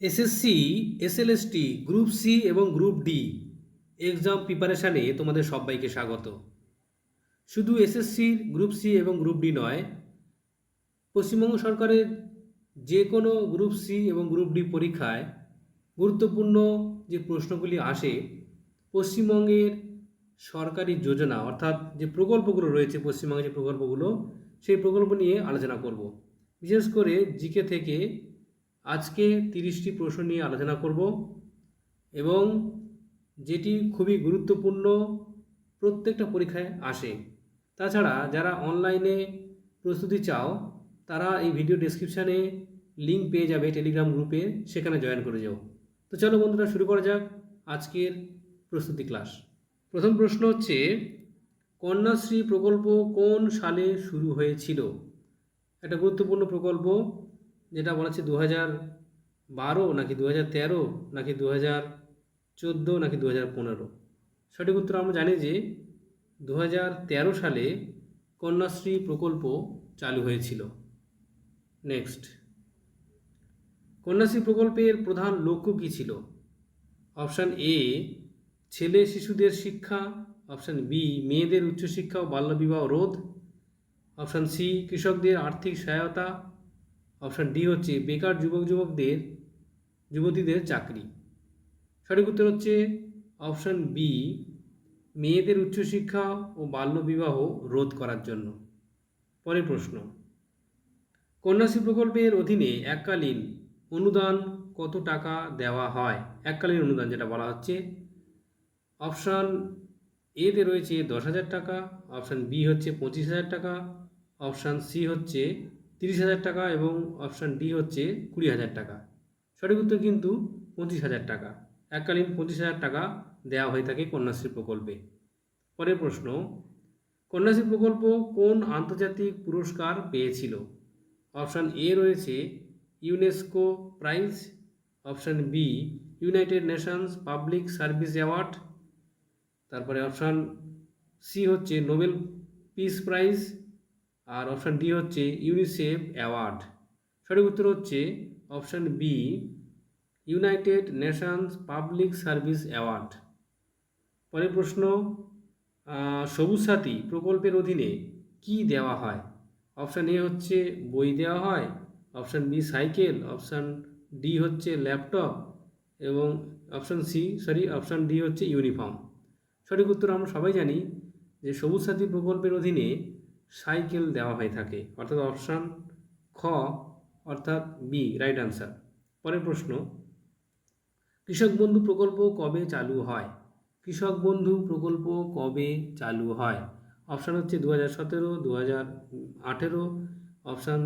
SSC SLST group C এবং group D exam প্রিপারেশানে তোমাদের সবাইকে স্বাগত। শুধু এসএসসির গ্রুপ সি এবং গ্রুপ ডি নয়, পশ্চিমবঙ্গ সরকারের যে কোনো গ্রুপ সি এবং গ্রুপ ডি পরীক্ষায় গুরুত্বপূর্ণ যে প্রশ্নগুলি আসে, পশ্চিমবঙ্গের সরকারি যোজনা অর্থাৎ যে প্রকল্পগুলো রয়েছে, পশ্চিমবঙ্গের যে প্রকল্পগুলো, সেই প্রকল্প নিয়ে আলোচনা করব। বিশেষ করে জিকে থেকে আজকে তিরিশটি প্রশ্ন নিয়ে আলোচনা করব এবং যেটি খুবই গুরুত্বপূর্ণ প্রত্যেকটা পরীক্ষায় আসে। তাছাড়া যারা অনলাইনে প্রস্তুতি চাও, তারা এই ভিডিও ডেসক্রিপশানে লিঙ্ক পেয়ে যাবে টেলিগ্রাম গ্রুপে, সেখানে জয়েন করে যাও। তো চলো বন্ধুরা, শুরু করা যাক আজকের প্রস্তুতি ক্লাস। প্রথম প্রশ্ন হচ্ছে, কন্যাশ্রী প্রকল্প কোন সালে শুরু হয়েছিল? একটা গুরুত্বপূর্ণ প্রকল্প যেটা বলা হচ্ছে দু হাজার বারো নাকি দু হাজার তেরো নাকি দু হাজার চোদ্দ নাকি দু হাজার পনেরো? সঠিক উত্তর আমরা জানি যে দু হাজার তেরো সালে কন্যাশ্রী প্রকল্প চালু হয়েছিল। নেক্সট কন্যাশ্রী প্রকল্পের প্রধান লক্ষ্য কী ছিল? অপশান এ ছেলে শিশুদের শিক্ষা। অপশান বি মেয়েদের উচ্চশিক্ষা ও বাল্যবিবাহ রোধ। অপশান সি কৃষকদের আর্থিক সহায়তা। অপশান ডি হচ্ছে বেকার যুবক যুবকদের, যুবতীদের চাকরি। সঠিক উত্তর হচ্ছে অপশান বি, মেয়েদের উচ্চশিক্ষা ও বাল্যবিবাহ রোধ করার জন্য। পরের প্রশ্ন, কন্যাশ্রী প্রকল্পের অধীনে এককালীন অনুদান কত টাকা দেওয়া হয়? এককালীন অনুদান যেটা বলা হচ্ছে। অপশান এতে রয়েছে দশ হাজার টাকা, অপশান বি হচ্ছে পঁচিশ হাজার টাকা, অপশান সি হচ্ছে তিরিশ হাজার টাকা এবং অপশান ডি হচ্ছে কুড়ি হাজার টাকা। সঠিক উত্তর কিন্তু পঁচিশ হাজার টাকা। এককালীন পঁচিশ হাজার টাকা দেওয়া হয়ে থাকে কন্যাশ্রী প্রকল্পে। পরের প্রশ্ন, কন্যাশ্রী প্রকল্প কোন আন্তর্জাতিক পুরস্কার পেয়েছিল? অপশান এ রয়েছে UNESCO prize option B United Nations public service award তারপরে অপশান সি হচ্ছে নোবেল পিস প্রাইজ আর অপশান ডি হচ্ছে ইউনিসেফ অ্যাওয়ার্ড সঠিক উত্তর হচ্ছে option B United Nations public service award পরের প্রশ্ন সবুজ সাথী প্রকল্পের অধীনে কি দেওয়া হয়? অপশান এ হচ্ছে বই দেওয়া হয় option B cycle option D হচ্ছে ল্যাপটপ এবং option C sorry option D হচ্ছে ইউনিফর্ম সঠিক উত্তর আমরা সবাই জানি যে সবুজ সাথী প্রকল্পের অধীনে সাইকেল দেওয়া হয়ে থাকে। অর্থাৎ অপশান খ, অর্থাৎ বি রাইট আনসার পরের প্রশ্ন, কৃষক বন্ধু প্রকল্প কবে চালু হয়? কৃষক বন্ধু প্রকল্প কবে চালু হয়? অপশান হচ্ছে দু হাজার সতেরো দু হাজার আঠেরো। অপশান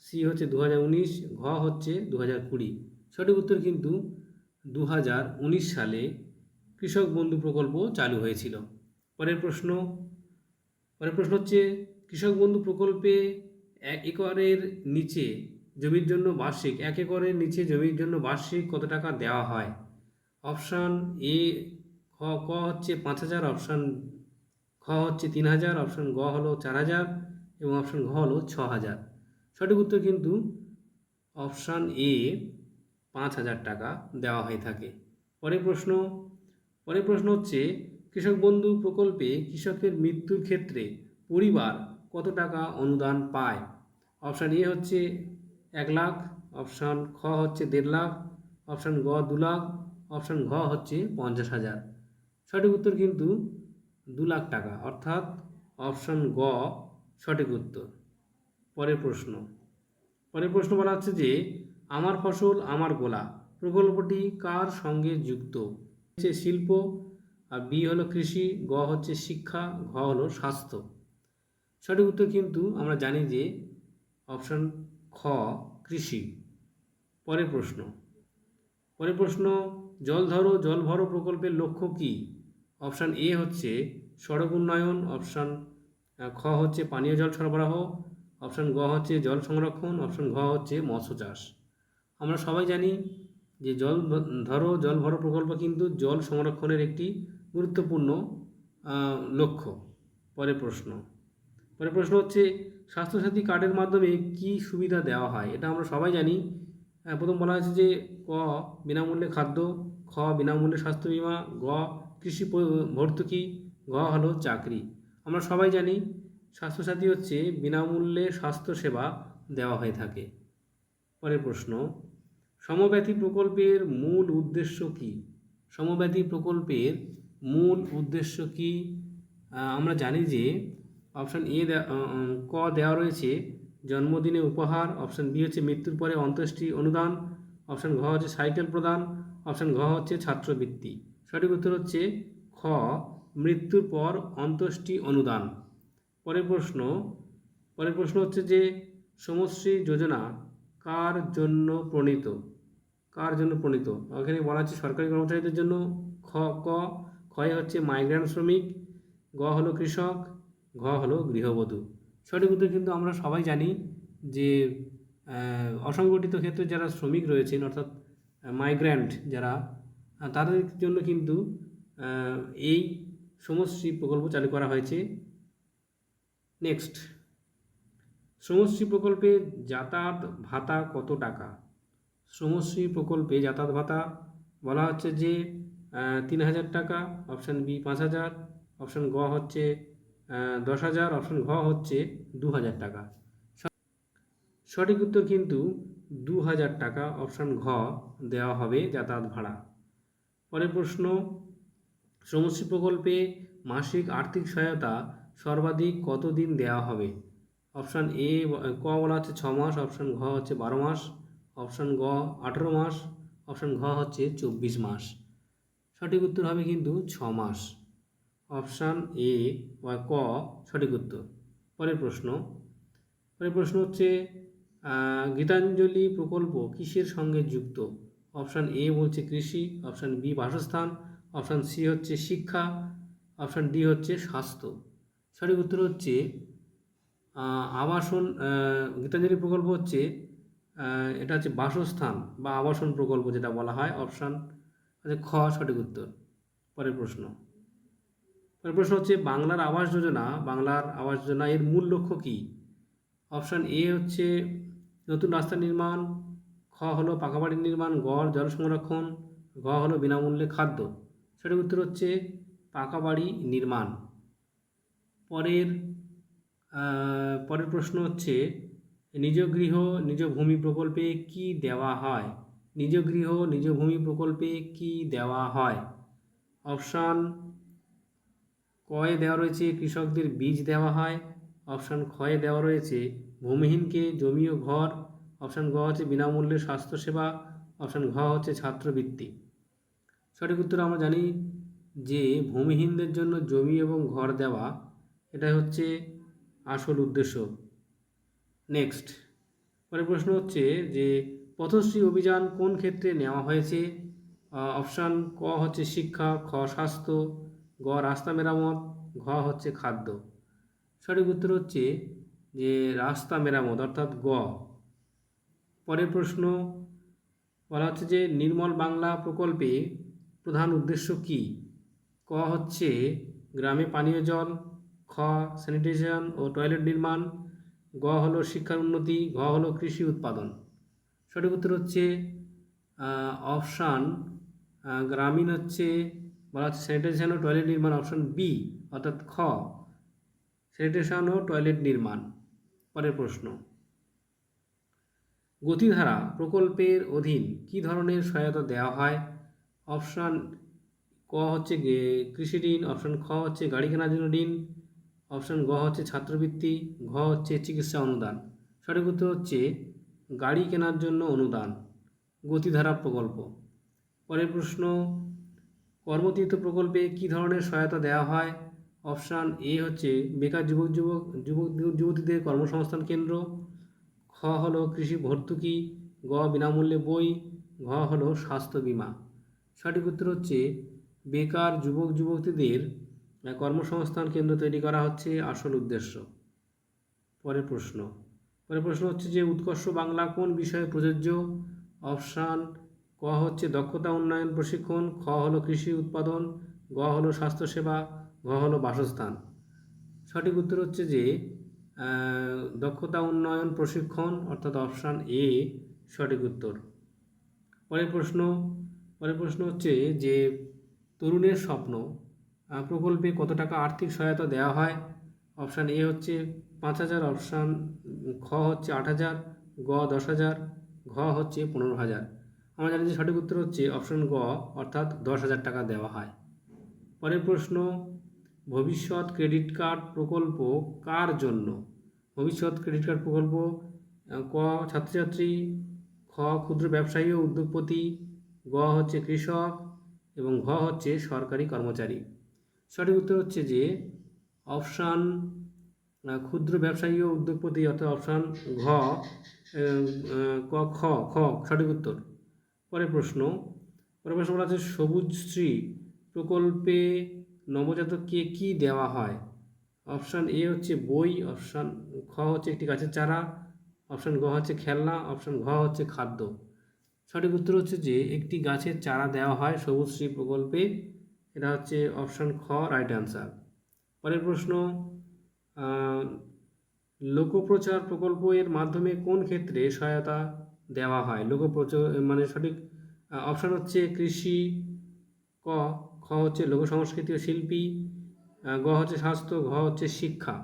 সি হচ্ছে দু হাজার উনিশ, ঘ হচ্ছে দু হাজার কুড়ি। সঠিক উত্তর কিন্তু দু হাজার উনিশ সালে কৃষক বন্ধু প্রকল্প চালু হয়েছিল। পরের প্রশ্ন পরের প্রশ্ন হচ্ছে কৃষক বন্ধু প্রকল্পে এক একরের নিচে জমির জন্য বার্ষিক, এক একরের নিচে জমির জন্য বার্ষিক কত টাকা দেওয়া হয়? অপশান এ, খ, ক হচ্ছে পাঁচ হাজার, অপশান খ হচ্ছে তিন হাজার, অপশান গ হলো চার হাজার এবং অপশান ঘ হলো ছ হাজার। সঠিক উত্তর কিন্তু অপশান এ, পাঁচ হাজার টাকা দেওয়া হয়ে থাকে। পরের প্রশ্ন পরের প্রশ্ন হচ্ছে, কৃষক বন্ধু প্রকল্পে কৃষকের মৃত্যুর ক্ষেত্রে পরিবার কত টাকা অনুদান পায়? অপশান এ হচ্ছে এক লাখ, অপশান খ হচ্ছে দেড় লাখ, অপশান গ দু লাখ, অপশান ঘ হচ্ছে পঞ্চাশ হাজার। সঠিক উত্তর কিন্তু দু লাখ টাকা, অর্থাৎ অপশান গ সঠিক উত্তর। পরের প্রশ্ন। পরের প্রশ্ন বলা হচ্ছে যে, আমার ফসল আমার গোলা, প্রকল্পটি কার সঙ্গে যুক্ত? হচ্ছে শিল্প, আর বি হলো কৃষি, গ হচ্ছে শিক্ষা, ঘ হলো স্বাস্থ্য। সঠিক উত্তর কিন্তু আমরা জানি যে অপশান খ, কৃষি। পরের প্রশ্ন। পরের প্রশ্ন, জল ধরো, জল ভরো প্রকল্পের লক্ষ্য কী? অপশান এ হচ্ছে সড়ক উন্নয়ন, অপশান খ হচ্ছে পানীয় জল সরবরাহ, অপশান গ হচ্ছে জল সংরক্ষণ, অপশান ঘ হচ্ছে মৎস্য চাষ। আমরা সবাই জানি যে জল ধরো, জল ভরো প্রকল্প কিন্তু জল সংরক্ষণের একটি গুরুত্বপূর্ণ লক্ষ্য। পরের প্রশ্ন। পরের প্রশ্ন হচ্ছে স্বাস্থ্যসাথী কার্ডের মাধ্যমে কি সুবিধা দেওয়া হয়? এটা আমরা সবাই জানি। হ্যাঁ, প্রথম বলা হয়েছে যে ক বিনামূল্যে খাদ্য খ বিনামূল্যে স্বাস্থ্য বিমা গ কৃষি ভর্তুকি গ হলো চাকরি। আমরা সবাই জানি স্বাস্থ্যসাথী হচ্ছে বিনামূল্যে স্বাস্থ্যসেবা দেওয়া হয়ে থাকে। পরের প্রশ্ন সমব্যথী প্রকল্পের মূল উদ্দেশ্য কি? সমব্যথী প্রকল্পের মূল উদ্দেশ্য কি? আমরা জানি যে অপশান এ ক দেওয়া রয়েছে, জন্মদিনে উপহার অপশান বি হচ্ছে মৃত্যুর পরে অন্ত্যেষ্টি অনুদান অপশান ঘ হচ্ছে সাইকেল প্রদান অপশান ঘ হচ্ছে ছাত্রবৃত্তি। সঠিক উত্তর হচ্ছে খ, মৃত্যুর পর অন্ত্যেষ্টি অনুদান। পরের প্রশ্ন পরের প্রশ্ন হচ্ছে যে সমশ্রী যোজনা কার জন্য প্রণীত? কার জন্য প্রণীত? এখানে বলা হচ্ছে সরকারি কর্মচারীদের জন্য, খ, ক, ক্ষয় হচ্ছে মাইগ্রেন্ট শ্রমিক, গ হলো কৃষক ঘ হলো গৃহবধূ। সঠিক উত্তর কিন্তু আমরা সবাই জানি যে অসংগঠিত ক্ষেত্রে যারা শ্রমিক রয়েছেন, অর্থাৎ মাইগ্র্যান্ট যারা তাদের জন্য কিন্তু এই সমশ্রী প্রকল্প চালু করা হয়েছে। নেক্সট শ্রমশ্রী প্রকল্পে যাতায়াত ভাতা কত টাকা? শ্রমশ্রী প্রকল্পে যাতায়াত ভাতা বলা হচ্ছে যে তিন হাজার টাকা অপশান বি পাঁচ হাজার অপশান গ হচ্ছে দশ হাজার অপশান ঘ হচ্ছে দু হাজার টাকা। সঠিক উত্তর কিন্তু দু হাজার টাকা অপশান ঘ দেওয়া হবে যাতায়াত ভাড়া। পরের প্রশ্ন, শ্রমশ্রী প্রকল্পে মাসিক আর্থিক সহায়তা সর্বাধিক কতদিন দেওয়া হবে? অপশান এ, ক বলা হচ্ছে ছ মাস, অপশান ঘ হচ্ছে বারো মাস, অপশান গ আঠেরো মাস, অপশান ঘ হচ্ছে চব্বিশ মাস। সঠিক উত্তর হবে কিন্তু ছ মাস। অপশান এ বা ক সঠিক উত্তর। পরের প্রশ্ন। পরের প্রশ্ন হচ্ছে গীতাঞ্জলি প্রকল্প কিসের সঙ্গে যুক্ত? অপশান এ বলছে কৃষি, অপশান বি বাসস্থান, অপশান সি হচ্ছে শিক্ষা, অপশান ডি হচ্ছে স্বাস্থ্য। সঠিক উত্তর হচ্ছে আবাসন গীতাঞ্জলি প্রকল্প হচ্ছে এটা হচ্ছে বাসস্থান বা আবাসন প্রকল্প যেটা বলা হয়, অপশান হচ্ছে খ সঠিক উত্তর। পরের প্রশ্ন। প্রশ্ন হচ্ছে, বাংলার আবাস যোজনা, বাংলার আবাস যোজনা এর মূল লক্ষ্য কী? অপশান এ হচ্ছে, নতুন রাস্তা নির্মাণ, খ হলো পাকা বাড়ি নির্মাণ গড় জল সংরক্ষণ, ঘ হলো বিনামূল্যে খাদ্য। সঠিক উত্তর হচ্ছে, পাকা বাড়ি নির্মাণ। পরের পরের প্রশ্ন হচ্ছে, নিজ গৃহ, নিজ ভূমি প্রকল্পে কি দেওয়া হয়? নিজ গৃহ, নিজ ভূমি প্রকল্পে কি দেওয়া হয়? অপশান কয়ে দেওয়া রয়েছে, কৃষকদের বীজ দেওয়া হয়। অপশান ক্ষয়ে দেওয়া রয়েছে, ভূমিহীনকে জমি ও ঘর। অপশান গ হচ্ছে বিনামূল্যে স্বাস্থ্যসেবা। অপশান ঘ হচ্ছে ছাত্রবৃত্তি। সঠিক উত্তর আমরা জানি যে ভূমিহীনদের জন্য জমি এবং ঘর দেওয়া, এটাই হচ্ছে আসল উদ্দেশ্য। নেক্সট। পরের প্রশ্ন হচ্ছে যে পথশ্রী অভিযান কোন ক্ষেত্রে নেওয়া হয়েছে? অপশান ক হচ্ছে শিক্ষা, খ স্বাস্থ্য। গ রাস্তা মেরামত, ঘ হচ্ছে খাদ্য। সঠিক উত্তর হচ্ছে যে রাস্তা মেরামত, অর্থাৎ গ। পরের প্রশ্ন, বলা হচ্ছে যে নির্মল বাংলা প্রকল্পে প্রধান উদ্দেশ্য কি? ক হচ্ছে গ্রামে পানীয় জল, খ স্যানিটেশন ও টয়লেট নির্মাণ, গ হলো শিক্ষার উন্নতি, ঘ হলো কৃষি উৎপাদন। সঠিক উত্তর হচ্ছে অপশান গ্রামীণ হচ্ছে বলা হচ্ছে স্যানিটেশন ও টয়লেট নির্মাণ অপশন বি অর্থাৎ খ স্যানিটেশন ও টয়লেট নির্মাণ। পরের প্রশ্ন। গতিধারা প্রকল্পের অধীন কি ধরনের সহায়তা দেওয়া হয়? অপশান ক হচ্ছে কৃষি ঋণ অপশান খ হচ্ছে গাড়ি কেনার জন্য ঋণ অপশান গ হচ্ছে ছাত্রবৃত্তি, ঘ হচ্ছে চিকিৎসা অনুদান। সঠিক উত্তর হচ্ছে গাড়ি কেনার জন্য অনুদান, গতিধারা প্রকল্প। পরের প্রশ্ন কর্মতীর্থ প্রকল্পে কি ধরনের সহায়তা দেওয়া হয়? অপশান এ হচ্ছে, বেকার যুবক যুবক যুবক, যুবতীদের কর্মসংস্থান কেন্দ্র। খ হলো কৃষি ভর্তুকি। গ বিনামূল্যে বই। ঘ হলো স্বাস্থ্য বীমা। সঠিক উত্তর হচ্ছে, বেকার যুবক, যুবতীদের কর্মসংস্থান কেন্দ্র তৈরি করা হচ্ছে আসল উদ্দেশ্য। পরের প্রশ্ন। পরের প্রশ্ন হচ্ছে যে, উৎকর্ষ বাংলা কোন বিষয়ে প্রযোজ্য? অপশান ক হচ্ছে দক্ষতা উন্নয়ন প্রশিক্ষণ, খ হলো কৃষি উৎপাদন, গ হলো স্বাস্থ্যসেবা, ঘ হলো বাসস্থান। সঠিক উত্তর হচ্ছে যে দক্ষতা উন্নয়ন প্রশিক্ষণ অর্থাৎ অপশান এ সঠিক উত্তর। পরের প্রশ্ন পরের প্রশ্ন হচ্ছে যে, তরুণের স্বপ্ন প্রকল্পে কত টাকা আর্থিক সহায়তা দেওয়া হয়? অপশান এ হচ্ছে পাঁচ হাজার, অপশান খ হচ্ছে আট হাজার, গ দশ হাজার, ঘ হচ্ছে পনেরো হাজার। আমরা জানি যে সঠিক উত্তর হচ্ছে অপশান গ, অর্থাৎ দশ হাজার টাকা দেওয়া হয়। পরের প্রশ্ন, ভবিষ্যৎ ক্রেডিট কার্ড প্রকল্প কার জন্য? ভবিষ্যৎ ক্রেডিট কার্ড প্রকল্প ক, ছাত্রছাত্রী, খ, ক্ষুদ্র ব্যবসায়ী ও উদ্যোগপতি, গ, হচ্ছে কৃষক, এবং ঘ হচ্ছে সরকারি কর্মচারী। সঠিক উত্তর হচ্ছে যে অপশান ক্ষুদ্র ব্যবসায়ী ও উদ্যোগপতি অর্থাৎ অপশান ঘ ক, খ খ, সঠিক উত্তর। পরের প্রশ্ন পরের প্রশ্ন আছে, সবুজ শ্রী প্রকল্পে নবজাতককে কি দেওয়া হয়? অপশান এ হচ্ছে বই, অপশান খ হচ্ছে একটি গাছের চারা, অপশান গ হচ্ছে খেলনা, অপশান ঘ হচ্ছে খাদ্য। সঠিক উত্তর হচ্ছে যে একটি গাছের চারা দেওয়া হয় সবুজ শ্রী প্রকল্পে, এটা হচ্ছে অপশান খ রাইট অ্যান্সার পরের প্রশ্ন লোকপ্রচার প্রকল্প এর মাধ্যমে কোন ক্ষেত্রে সহায়তা দেওয়া হয়। লোকপ্রচার মানে সঠিক অপশান হচ্ছে কৃষি, ক, খ হচ্ছে লোক সংস্কৃতি ও শিল্পী গ হচ্ছে স্বাস্থ্য, ঘ হচ্ছে শিক্ষা।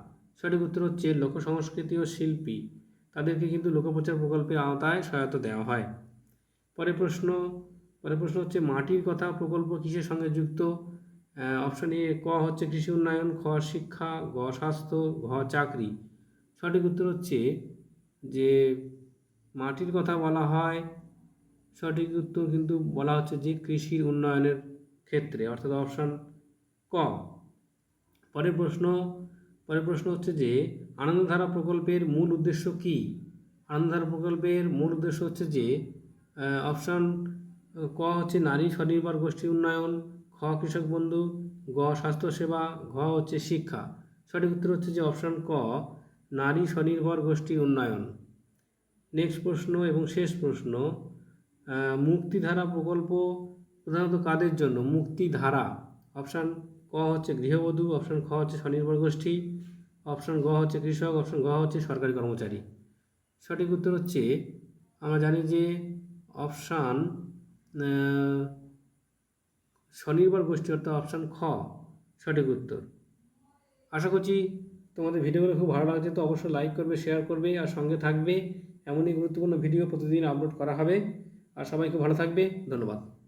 সঠিক উত্তর হচ্ছে লোক সংস্কৃতি ও শিল্পী। তাদেরকে কিন্তু লোকপ্রচার প্রকল্পের আওতায় সহায়তা দেওয়া হয়। পরের প্রশ্ন পরের প্রশ্ন হচ্ছে মাটির কথা, প্রকল্প কিসের সঙ্গে যুক্ত? অপশন এ ক হচ্ছে কৃষি উন্নয়ন, খ শিক্ষা, গ স্বাস্থ্য, ঘ চাকরি। সঠিক উত্তর হচ্ছে যে মাটির কথা বলা হয়। সঠিক উত্তর কিন্তু বলা হচ্ছে যে কৃষির উন্নয়নের ক্ষেত্রে, অর্থাৎ অপশান ক। পরের প্রশ্ন পরের প্রশ্ন হচ্ছে যে আনন্দধারা প্রকল্পের মূল উদ্দেশ্য কি? আনন্দধারা প্রকল্পের মূল উদ্দেশ্য হচ্ছে যে অপশান ক হচ্ছে নারী স্বনির্ভর গোষ্ঠী উন্নয়ন, খ কৃষক বন্ধু, গ স্বাস্থ্যসেবা ঘ হচ্ছে শিক্ষা। সঠিক উত্তর হচ্ছে যে অপশান ক, নারী স্বনির্ভর গোষ্ঠী উন্নয়ন। নেক্সট প্রশ্ন এবং শেষ প্রশ্ন মুক্তিধারা প্রকল্প প্রধানত কাদের জন্য? মুক্তিধারা, অপশান ক হচ্ছে গৃহবধূ, অপশান খ হচ্ছে স্বনির্ভর গোষ্ঠী, অপশান গ হচ্ছে কৃষক, অপশান ঘ হচ্ছে সরকারি কর্মচারী। সঠিক উত্তর হচ্ছে, আমরা জানি যে অপশান স্বনির্ভর গোষ্ঠী অর্থাৎ অপশান খ, সঠিক উত্তর। আশা করছি তোমাদের ভিডিওগুলো খুব ভালো লাগছে, তো অবশ্যই লাইক করবে শেয়ার করবে, আর সঙ্গে থাকবে। এমনই গুরুত্বপূর্ণ ভিডিও প্রতিদিন আপলোড করা হবে। আর সবাইকে ভালো থাকবে। ধন্যবাদ।